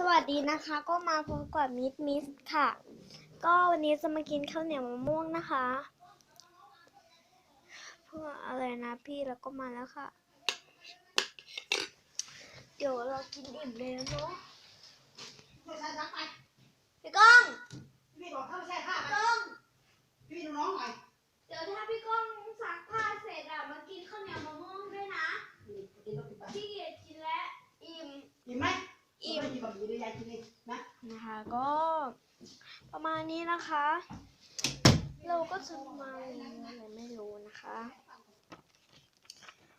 สวัสดีนะคะ ก็มาพบกับมิสมิสค่ะ ก็วันนี้จะมากินข้าวเหนียวมะม่วงนะคะเพื่ออะไรนะพี่แล้วก็มาแล้วค่ะ เดี๋ยวเรากินอิ่มเลยนะเนาะไปพี่ก้องพี่บอกถ้าไม่ใช่ผ้าก้องพี่ดูน้องหน่อย นะนะคะ ก็ประมาณนี้นะคะ เราก็จะมาอะไรไม่รู้นะคะ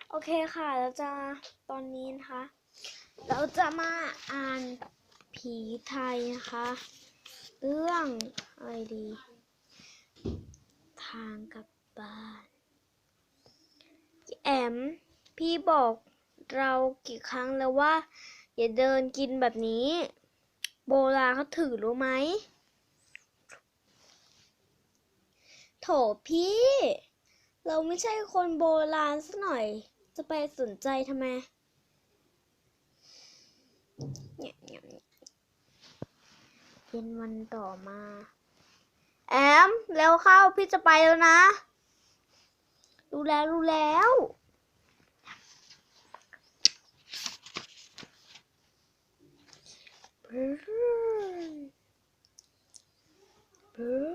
โอเคค่ะเราจะตอนนี้นะคะ เราจะมาอ่านผีไทยนะคะ เรื่องอะไรดี ทางกลับบ้านแอมพี่บอกเรากี่ครั้งแล้วว่า อย่าเดินกินแบบนี้ โบราณเขาถือรู้ไหม โถพี่ เราไม่ใช่คนโบราณสักหน่อย จะไปสนใจทำไมเยเนี่ยเนี่ยเย็นวันต่อมา แอม แล้วเข้าพี่จะไปแล้วนะ รู้แล้วรู้แล้ว บรื้อบรื้อ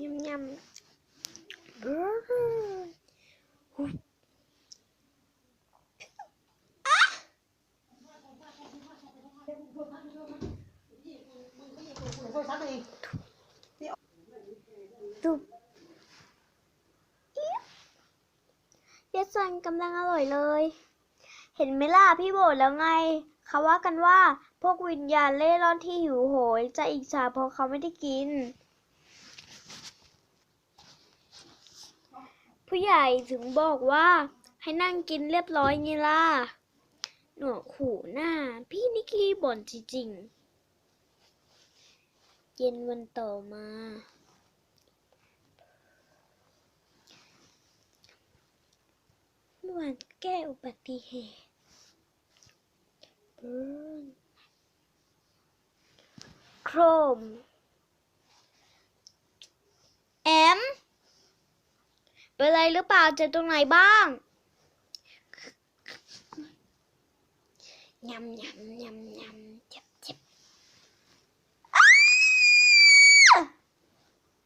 ยำยำบรื้อหุบ ช่วยซักเอง ตุบเอ๊ะเยสันกำลังอร่อยเลย เห็นไหมล่ะพี่โบดแล้วไง เขาว่ากันว่าพวกวิญญาณเล่ร่อนที่หิวโหย จะอิจฉาเพราะเขาไม่ได้กิน ผู้ใหญ่ถึงบอกว่า ให้นั่งกินเรียบร้อยไงล่ะ หนวกหูหน้า พี่นิกกี้บ่นจริงๆ เย็นวันต่อมา เมื่อวานแก้อุบัติเหตุโครม แอม เป็นไรหรือเปล่าเจ็บตรงไหนบ้างยำยำยำยำ